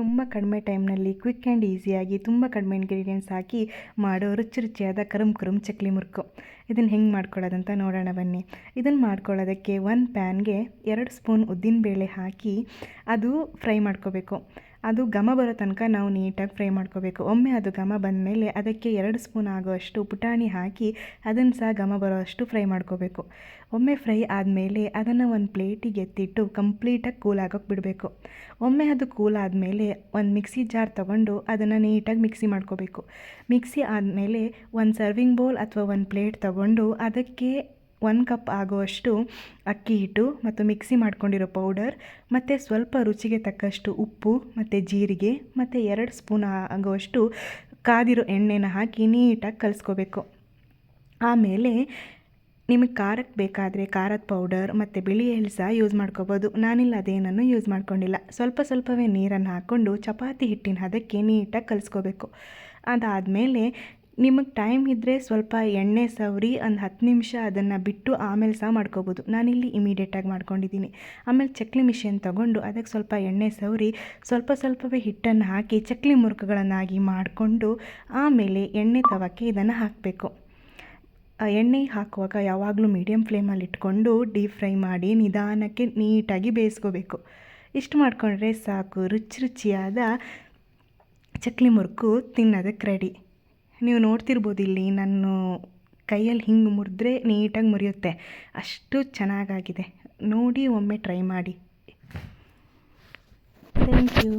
ತುಂಬ ಕಡಿಮೆ ಟೈಮ್ನಲ್ಲಿ ಕ್ವಿಕ್ ಆ್ಯಂಡ್ ಈಸಿಯಾಗಿ ತುಂಬ ಕಡಿಮೆ ಇಂಗ್ರೀಡಿಯೆಂಟ್ಸ್ ಹಾಕಿ ಮಾಡೋ ರುಚಿ ರುಚಿಯಾದ ಕರುಮ್ ಕರುಮ್ ಚಕ್ಲಿ ಮುರ್ಕು. ಇದನ್ನು ಹೆಂಗೆ ಮಾಡ್ಕೊಳ್ಳೋದಂತ ನೋಡೋಣ ಬನ್ನಿ. ಇದನ್ನು ಮಾಡ್ಕೊಳ್ಳೋದಕ್ಕೆ ಒಂದು ಪ್ಯಾನ್ಗೆ ಎರಡು ಸ್ಪೂನ್ ಉದ್ದಿನಬೇಳೆ ಹಾಕಿ ಅದು ಫ್ರೈ ಮಾಡ್ಕೋಬೇಕು. ಅದು ಘಮ ಬರೋ ತನಕ ನಾವು ನೀಟಾಗಿ ಫ್ರೈ ಮಾಡ್ಕೋಬೇಕು. ಒಮ್ಮೆ ಅದು ಘಮ ಬಂದಮೇಲೆ ಅದಕ್ಕೆ ಎರಡು ಸ್ಪೂನ್ ಆಗೋಷ್ಟು ಪುಟಾಣಿ ಹಾಕಿ ಅದನ್ನು ಸಹ ಘಮ ಬರೋ ಅಷ್ಟು ಫ್ರೈ ಮಾಡ್ಕೋಬೇಕು. ಒಮ್ಮೆ ಫ್ರೈ ಆದಮೇಲೆ ಅದನ್ನು ಒಂದು ಪ್ಲೇಟಿಗೆ ಎತ್ತಿಟ್ಟು ಕಂಪ್ಲೀಟಾಗಿ ಕೂಲ್ ಆಗೋಕ್ಕೆ ಬಿಡಬೇಕು. ಒಮ್ಮೆ ಅದು ಕೂಲ್ ಆದಮೇಲೆ ಒಂದು ಮಿಕ್ಸಿ ಜಾರ್ ತೊಗೊಂಡು ಅದನ್ನು ನೀಟಾಗಿ ಮಿಕ್ಸಿ ಮಾಡ್ಕೋಬೇಕು. ಮಿಕ್ಸಿ ಆದಮೇಲೆ ಒಂದು ಸರ್ವಿಂಗ್ ಬೌಲ್ ಅಥವಾ ಒಂದು ಪ್ಲೇಟ್ ತೊಗೊಂಡು ಅದಕ್ಕೆ ಒಂದು ಕಪ್ ಆಗುವಷ್ಟು ಅಕ್ಕಿ ಹಿಟ್ಟು ಮತ್ತು ಮಿಕ್ಸಿ ಮಾಡ್ಕೊಂಡಿರೋ ಪೌಡರ್ ಮತ್ತು ಸ್ವಲ್ಪ ರುಚಿಗೆ ತಕ್ಕಷ್ಟು ಉಪ್ಪು, ಮತ್ತು ಜೀರಿಗೆ, ಮತ್ತು ಎರಡು ಸ್ಪೂನ್ ಆಗುವಷ್ಟು ಕಾದಿರೋ ಎಣ್ಣೆನ ಹಾಕಿ ನೀಟಾಗಿ ಕಲಿಸ್ಕೋಬೇಕು. ಆಮೇಲೆ ನಿಮಗೆ ಖಾರಕ್ಕೆ ಬೇಕಾದರೆ ಖಾರದ ಪೌಡರ್ ಮತ್ತು ಬಿಳಿ ಎಳ್ಸ ಯೂಸ್ ಮಾಡ್ಕೋಬೋದು. ನಾನಿಲ್ಲ ಅದೇನನ್ನು ಯೂಸ್ ಮಾಡ್ಕೊಂಡಿಲ್ಲ. ಸ್ವಲ್ಪ ಸ್ವಲ್ಪವೇ ನೀರನ್ನು ಹಾಕ್ಕೊಂಡು ಚಪಾತಿ ಹಿಟ್ಟಿನ ಹದಕ್ಕೆ ನೀಟಾಗಿ ಕಲಿಸ್ಕೋಬೇಕು. ಅದಾದಮೇಲೆ ನಿಮಗೆ ಟೈಮ್ ಇದ್ದರೆ ಸ್ವಲ್ಪ ಎಣ್ಣೆ ಸವರಿ ಒಂದು ಹತ್ತು ನಿಮಿಷ ಅದನ್ನು ಬಿಟ್ಟು ಆಮೇಲೆ ಸಹ ಮಾಡ್ಕೋಬೋದು. ನಾನಿಲ್ಲಿ ಇಮಿಡಿಯೇಟಾಗಿ ಮಾಡ್ಕೊಂಡಿದ್ದೀನಿ ಆಮೇಲೆ ಚಕ್ಲಿ ಮಿಷಿನ್ ತೊಗೊಂಡು ಅದಕ್ಕೆ ಸ್ವಲ್ಪ ಎಣ್ಣೆ ಸವರಿ, ಸ್ವಲ್ಪ ಸ್ವಲ್ಪವೇ ಹಿಟ್ಟನ್ನು ಹಾಕಿ ಚಕ್ಲಿ ಮುರುಕುಗಳನ್ನಾಗಿ ಮಾಡಿಕೊಂಡು ಆಮೇಲೆ ಎಣ್ಣೆ ತವಕ್ಕೆ ಇದನ್ನು ಹಾಕಬೇಕು. ಎಣ್ಣೆ ಹಾಕುವಾಗ ಯಾವಾಗಲೂ ಮೀಡಿಯಮ್ ಫ್ಲೇಮಲ್ಲಿ ಇಟ್ಕೊಂಡು ಡೀಪ್ ಫ್ರೈ ಮಾಡಿ ನಿಧಾನಕ್ಕೆ ನೀಟಾಗಿ ಬೇಯಿಸ್ಕೋಬೇಕು. ಇಷ್ಟು ಮಾಡಿಕೊಂಡ್ರೆ ಸಾಕು, ರುಚಿ ರುಚಿಯಾದ ಚಕ್ಲಿ ಮುರುಕು ತಿನ್ನೋದಕ್ಕೆ ರೆಡಿ ನೀವು ನೋಡ್ತಿರ್ಬೋದು ಇಲ್ಲಿ ನಾನು ಕೈಯಲ್ಲಿ ಹಿಂಗೆ ಮುರಿದ್ರೆ ನೀಟಾಗಿ ಮುರಿಯುತ್ತೆ. ಅಷ್ಟು ಚೆನ್ನಾಗಾಗಿದೆ. ನೋಡಿ ಒಮ್ಮೆ ಟ್ರೈ ಮಾಡಿ. Thank you